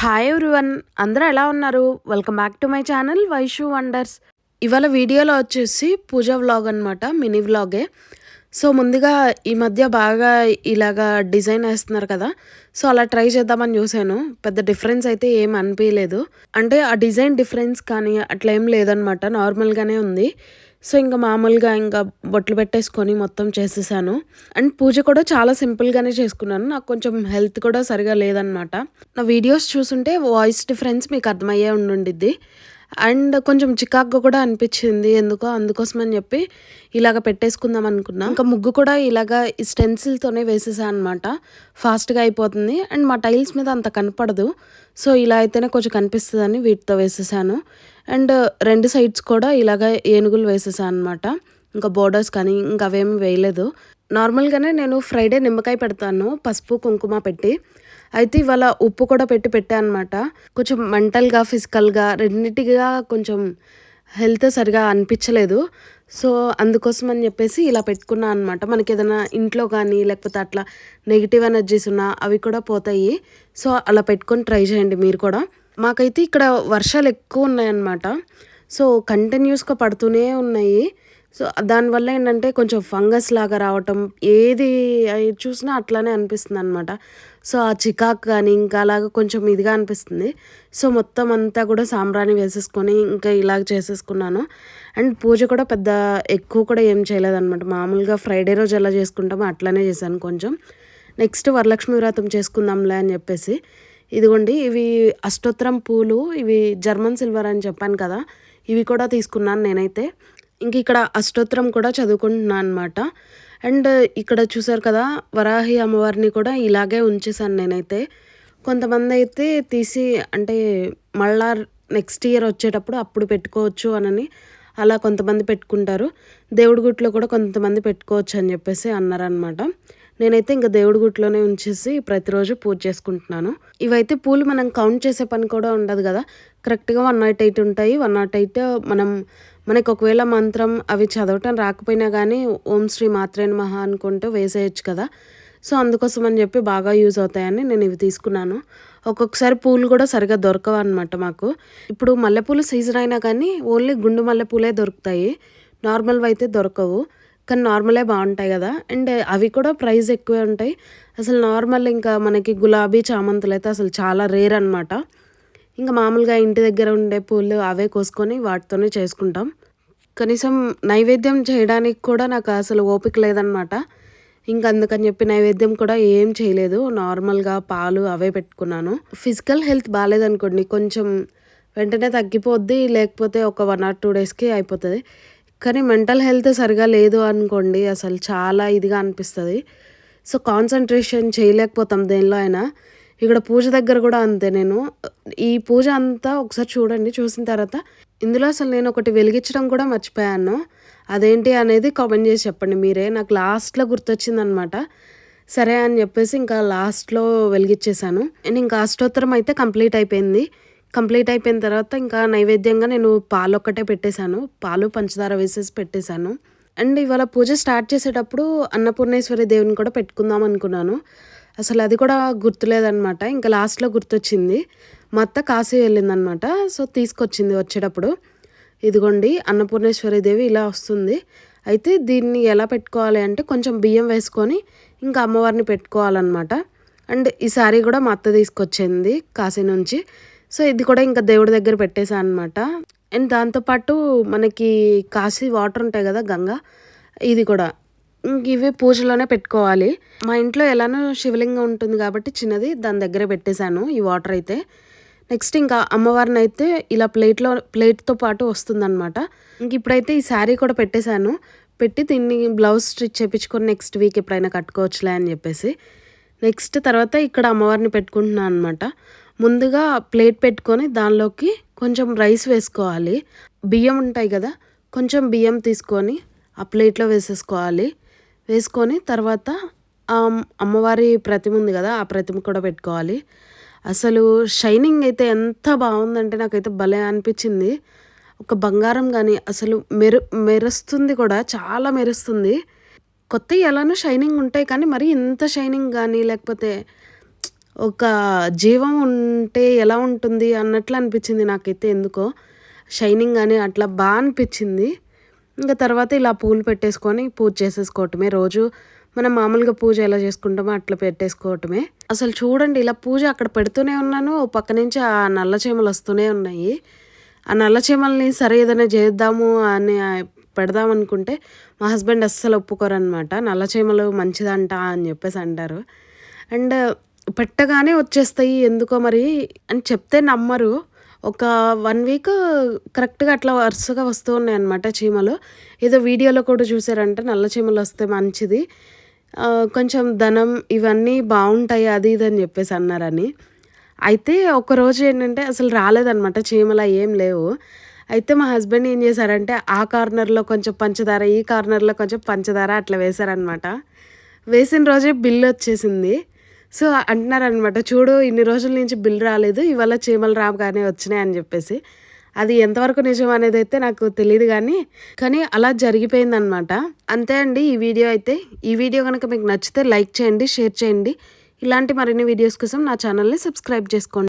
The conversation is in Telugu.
హాయ్ ఎవ్రీవన్ అందరూ ఎలా ఉన్నారు? Welcome back to my channel Vaishu wonders ఇవాళ వీడియోలో వచ్చేసి పూజ వ్లాగ్ అనమాట మినీ వ్లాగే సో ముందుగా ఈ మధ్య బాగా ఇలాగా డిజైన్ వేస్తున్నారు కదా. సో అలా ట్రై చేద్దామని చూశాను. పెద్ద డిఫరెన్స్ అయితే ఏం అనిపించలేదు అంటే ఆ డిజైన్ డిఫరెన్స్ కానీ అట్లా ఏం లేదనమాట నార్మల్గానే ఉంది. సో ఇంకా మామూలుగా ఇంకా బొట్లు పెట్టేసుకొని మొత్తం చేసేసాను. అండ్ పూజ కూడా చాలా సింపుల్గానే చేసుకున్నాను. నాకు కొంచెం హెల్త్ కూడా సరిగా లేదనమాట నా వీడియోస్ చూసుంటే వాయిస్ డిఫరెన్స్ మీకు అర్థమయ్యే ఉండుండిద్ది. అండ్ కొంచెం చికాగ్గా కూడా అనిపించింది. ఎందుకో? అందుకోసం అని చెప్పి ఇలాగ పెట్టేసుకుందాం అనుకున్నా. ఇంకా ముగ్గు కూడా ఇలాగ స్టెన్సిల్తోనే వేసేసాను అనమాట ఫాస్ట్గా అయిపోతుంది. అండ్ మా టైల్స్ మీద అంత కనపడదు. సో ఇలా అయితేనే కొంచెం కనిపిస్తుందని వీటితో వేసేసాను. అండ్ రెండు సైడ్స్ కూడా ఇలాగ ఏనుగులు వేసేసాను అనమాట ఇంకా బోర్డర్స్ కానీ ఇంకా అవేమి వేయలేదు. నార్మల్గానే నేను ఫ్రైడే నిమ్మకాయ పెడతాను. పసుపు కుంకుమ పెట్టి. అయితే ఇవాళ ఉప్పు కూడా పెట్టి పెట్టా అనమాట కొంచెం మెంటల్గా ఫిజికల్గా రెండింటిగా కొంచెం హెల్త్ సరిగా అనిపించలేదు. సో అందుకోసం అని చెప్పేసి ఇలా పెట్టుకున్నా అనమాట మనకి ఏదైనా ఇంట్లో కానీ లేకపోతే అట్లా నెగిటివ్ ఎనర్జీస్ ఉన్నా అవి కూడా పోతాయి. సో అలా పెట్టుకొని ట్రై చేయండి మీరు కూడా. మాకైతే ఇక్కడ వర్షాలు ఎక్కువ ఉన్నాయన్నమాట. సో కంటిన్యూస్గా పడుతూనే ఉన్నాయి. సో దానివల్ల ఏంటంటే కొంచెం ఫంగస్ లాగా రావటం ఏది చూసినా అట్లానే అనిపిస్తుంది అనమాట సో ఆ చికాక్ కానీ ఇంకా అలాగా కొంచెం ఇదిగా అనిపిస్తుంది. సో మొత్తం అంతా కూడా సాంబ్రాణి వేసేసుకొని ఇంకా ఇలాగ చేసేసుకున్నాను. అండ్ పూజ కూడా పెద్ద ఎక్కువ కూడా ఏం చేయలేదన్నమాట. మామూలుగా ఫ్రైడే రోజు ఎలా చేసుకుంటామో అట్లానే చేశాను కొంచెం. నెక్స్ట్ వరలక్ష్మి వ్రతం చేసుకుందాంలే అని చెప్పేసి. ఇదిగోండి ఇవి అష్టోత్తరం పూలు ఇవి జర్మన్ సిల్వర్ అని చెప్పాను కదా ఇవి కూడా తీసుకున్నాను నేనైతే. ఇంక ఇక్కడ అష్టోత్తరం కూడా చదువుకుంటున్నాను అనమాట అండ్ ఇక్కడ చూసారు కదా వరాహి అమ్మవారిని కూడా ఇలాగే ఉంచేసాను నేనైతే. కొంతమంది అయితే తీసి అంటే మళ్ళా నెక్స్ట్ ఇయర్ వచ్చేటప్పుడు అప్పుడు పెట్టుకోవచ్చు అనని అలా కొంతమంది పెట్టుకుంటారు. దేవుడి గుట్లో కూడా కొంతమంది పెట్టుకోవచ్చు అని చెప్పేసి అన్నారనమాట నేనైతే ఇంకా దేవుడి గుట్లోనే ఉంచేసి ప్రతిరోజు పూజ చేసుకుంటున్నాను. ఇవైతే పూలు మనం కౌంట్ చేసే పని కూడా ఉండదు కదా. కరెక్ట్గా వన్ నాట్ ఎయిట్ ఉంటాయి. వన్ నాట్ ఎయిట్ మనం మనకి ఒకవేళ మంత్రం అవి చదవటం రాకపోయినా కానీ ఓం శ్రీ మాత్రేణ మహా అనుకుంటూ వేసేయచ్చు కదా. సో అందుకోసం అని చెప్పి బాగా యూజ్ అవుతాయని నేను ఇవి తీసుకున్నాను. ఒక్కొక్కసారి పూలు కూడా సరిగా దొరకవు అనమాట మాకు. ఇప్పుడు మల్లెపూలు సీజన్ అయినా కానీ ఓన్లీ గుండు మల్లెపూలే దొరుకుతాయి. నార్మల్వి అయితే దొరకవు. కానీ నార్మలే బాగుంటాయి కదా. అండ్ అవి కూడా ప్రైస్ ఎక్కువే ఉంటాయి. అసలు నార్మల్ ఇంకా మనకి గులాబీ చామంతులు అయితే అసలు చాలా రేర్ అనమాట ఇంకా మామూలుగా ఇంటి దగ్గర ఉండే పూలు అవే కోసుకొని వాటితోనే చేసుకుంటాం. కనీసం నైవేద్యం చేయడానికి కూడా నాకు అసలు ఓపిక లేదనమాట ఇంకా అందుకని చెప్పి నైవేద్యం కూడా ఏం చేయలేదు. నార్మల్గా పాలు అవే పెట్టుకున్నాను. ఫిజికల్ హెల్త్ బాగాలేదనుకోండి కొంచెం వెంటనే తగ్గిపోద్ది లేకపోతే ఒక వన్ ఆర్ టూ డేస్కి అయిపోతుంది. కానీ మెంటల్ హెల్త్ సరిగా లేదు అనుకోండి అసలు చాలా ఇదిగా అనిపిస్తుంది. సో కాన్సన్ట్రేషన్ చేయలేకపోతాం దేనిలో అయినా. ఇక్కడ పూజ దగ్గర కూడా అంతే నేను. ఈ పూజ అంతా ఒకసారి చూడండి చూసిన తర్వాత ఇందులో అసలు నేను ఒకటి వెలిగించడం కూడా మర్చిపోయాను. అదేంటి అనేది కామెంట్ చేసి చెప్పండి మీరే. నాకు లాస్ట్లో గుర్తొచ్చిందనమాట. సరే అని చెప్పేసి ఇంకా లాస్ట్లో వెలిగించేశాను. అండ్ ఇంకా అష్టోత్తరం అయితే కంప్లీట్ అయిపోయింది. కంప్లీట్ అయిపోయిన తర్వాత ఇంకా నైవేద్యంగా నేను పాలు ఒక్కటే పెట్టేశాను. పాలు పంచదార వేసేసి పెట్టేశాను. అండ్ ఇవాళ పూజ స్టార్ట్ చేసేటప్పుడు అన్నపూర్ణేశ్వరి దేవుని కూడా పెట్టుకుందాం అనుకున్నాను. అసలు అది కూడా గుర్తులేదనమాట ఇంకా లాస్ట్లో గుర్తొచ్చింది. మా అత్త కాశీ వెళ్ళిందనమాట సో తీసుకొచ్చింది వచ్చేటప్పుడు. ఇదిగోండి అన్నపూర్ణేశ్వరి దేవి ఇలా వస్తుంది. అయితే దీన్ని ఎలా పెట్టుకోవాలి అంటే కొంచెం బియ్యం వేసుకొని ఇంకా అమ్మవారిని పెట్టుకోవాలన్నమాట. అండ్ ఈ శారీ కూడా మా అత్త తీసుకొచ్చింది కాశీ నుంచి. సో ఇది కూడా ఇంకా దేవుడి దగ్గర పెట్టేశాను అనమాట అండ్ దాంతోపాటు మనకి కాశీ వాటర్ ఉంటాయి కదా గంగా. ఇది కూడా ఇవి పూజలోనే పెట్టుకోవాలి. మా ఇంట్లో ఎలానో శివలింగం ఉంటుంది కాబట్టి చిన్నది దాని దగ్గర పెట్టేశాను ఈ వాటర్ అయితే. నెక్స్ట్ ఇంకా అమ్మవారిని అయితే ఇలా ప్లేట్లో ప్లేట్తో పాటు వస్తుందన్నమాట. ఇంక ఇప్పుడైతే ఈ శారీ కూడా పెట్టేశాను. పెట్టి దీన్ని బ్లౌజ్ స్టిచ్ చేయించుకొని నెక్స్ట్ వీక్ ఎప్పుడైనా కట్టుకోవచ్చులే అని చెప్పేసి. నెక్స్ట్ తర్వాత ఇక్కడ అమ్మవారిని పెట్టుకుంటున్నాను అనమాట ముందుగా ప్లేట్ పెట్టుకొని దానిలోకి కొంచెం రైస్ వేసుకోవాలి. బియ్యం ఉంటాయి కదా కొంచెం బియ్యం తీసుకొని ఆ ప్లేట్లో వేసేసుకోవాలి. వేసుకొని తర్వాత అమ్మవారి ప్రతిమ ఉంది కదా ఆ ప్రతిమ కూడా పెట్టుకోవాలి. అసలు షైనింగ్ అయితే ఎంత బాగుందంటే నాకైతే భలే అనిపించింది. ఒక బంగారం కానీ అసలు మెరు మెరుస్తుంది కూడా చాలా మెరుస్తుంది. కొత్త ఎలానో షైనింగ్ ఉంటాయి కానీ మరి ఇంత షైనింగ్ కానీ లేకపోతే ఒక జీవం ఉంటే ఎలా ఉంటుంది అన్నట్లు అనిపించింది నాకైతే ఎందుకో. షైనింగ్ కానీ అట్లా బాగా అనిపించింది. ఇంకా తర్వాత ఇలా పూలు పెట్టేసుకొని పూజ చేసేసుకోవటమే. రోజు మనం మామూలుగా పూజ ఎలా చేసుకుంటామో అట్లా పెట్టేసుకోవటమే. అసలు చూడండి ఇలా పూజ అక్కడ పెడుతూనే ఉన్నాను. ఓ పక్క నుంచి ఆ నల్ల చీమలు వస్తూనే ఉన్నాయి. ఆ నల్ల చీమల్ని సరే ఏదైనా చేద్దాము అని పెడదాం అనుకుంటే మా హస్బెండ్ అస్సలు ఒప్పుకోరనమాట నల్ల చీమలు మంచిదంట అని చెప్పేసి అంటారు. అండ్ పెట్టగానే వచ్చేస్తాయి. ఎందుకో మరి అని చెప్తే నమ్మరు. ఒక వన్ వీక్ కరెక్ట్గా అట్లా వరుసగా వస్తూ ఉన్నాయి అనమాట చీమలు. ఏదో వీడియోలో కూడా చూసారంటే నల్ల చీమలు వస్తే మంచిది. కొంచెం ధనం ఇవన్నీ బాగుంటాయి అది ఇది అని చెప్పేసి అన్నారని. అయితే ఒకరోజు ఏంటంటే అసలు రాలేదనమాట చీమలు ఏం లేవు. అయితే మా హస్బెండ్ ఏం చేశారంటే ఆ కార్నర్లో కొంచెం పంచదార ఈ కార్నర్లో కొంచెం పంచదార అట్లా వేశారనమాట వేసిన రోజే బిల్లు వచ్చేసింది. సో అంటున్నారనమాట చూడు ఇన్ని రోజుల నుంచి బిల్ రాలేదు ఇవాళ చీమలు రాగానే వచ్చినాయి అని చెప్పేసి. అది ఎంతవరకు నిజం అనేది అయితే నాకు తెలియదు కానీ కానీ అలా జరిగిపోయిందనమాట అంతే అండి ఈ వీడియో అయితే. ఈ వీడియో కనుక మీకు నచ్చితే లైక్ చేయండి షేర్ చేయండి. ఇలాంటి మరిన్ని వీడియోస్ కోసం నా ఛానల్ని సబ్స్క్రైబ్ చేసుకోండి.